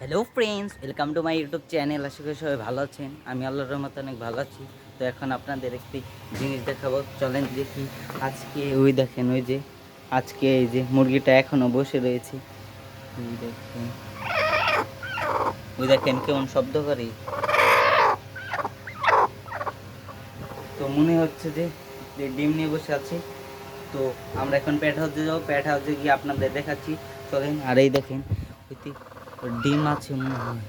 Hello friends welcome to my YouTube channel আশা করি সবাই ভালো আছেন। আমি আল্লাহর রহমত অনেক ভালো আছি। তো এখন আপনাদের একটি জিনিস দেখাবো। চলেন দেখি আজকে ওই দেখেন, ওই যে আজকে এই যে মুরগিটা এখনও বসে রয়েছে। ওই দেখেন। ওই দেখেন কেমন শব্দ করে। তো মনে হচ্ছে যে ডিম নিয়ে বসে আছে। তো আমরা এখন প্যাট হাউসে যাব। প্যাট হাউসে গিয়ে আপনাদের দেখাচ্ছি। চলেন, আর এই দেখেন ওইতে ডিম আছে মনে হয়।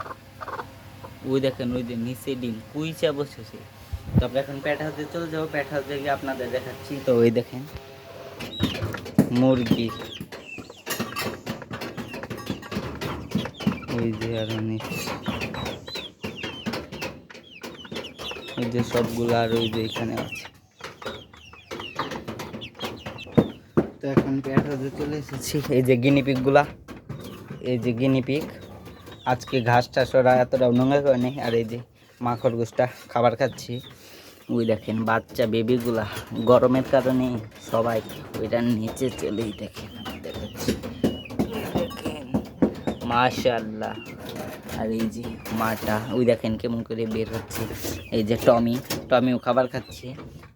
ওই দেখেন, ওই যে নিচে ডিম, কুইচা বসেছে। তো আমরা এখন প্যাট হাউসে চলে যাব, প্যাট হাউসে গিয়ে আপনাদের দেখাচ্ছি। তো ওই দেখেন, মুরগি। ওই যে আরও নিচে ওই যে সবগুলো আর ওই যে এখানে আছে। তো এখন প্যাট হাউসে চলে এসেছি। এই যে গিনিপিকগুলা এই যে গিনিপিক। আজকে ঘাস টাস ওরা এতটা নোংরা করে নেই। আর এই যে মা খরগোশটা খাবার খাচ্ছি, ওই দেখেন বাচ্চা বেবিগুলা। গরমের কারণে সবাই ওইটার নিচে চলেই দেখেন দেখাচ্ছি। মাশাল্লাহ আর এই যে মাটা, ওই দেখেন কেমন করে বের হচ্ছে। এই যে টমি, টমিও খাবার খাচ্ছে।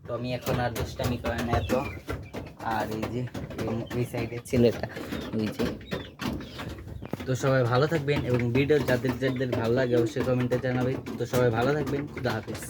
টমি এখন আর দুষ্টামি করে না এত। আর এই যে এই সাইডের ছেলেটা, ওই যে তো সবাই ভালো থাকবেন এবং ভিডিও যাদের যাদের ভালো লাগে অবশ্যই কমেন্টে জানাবেন তো সবাই ভালো থাকবেন, খুদা হাফিজ।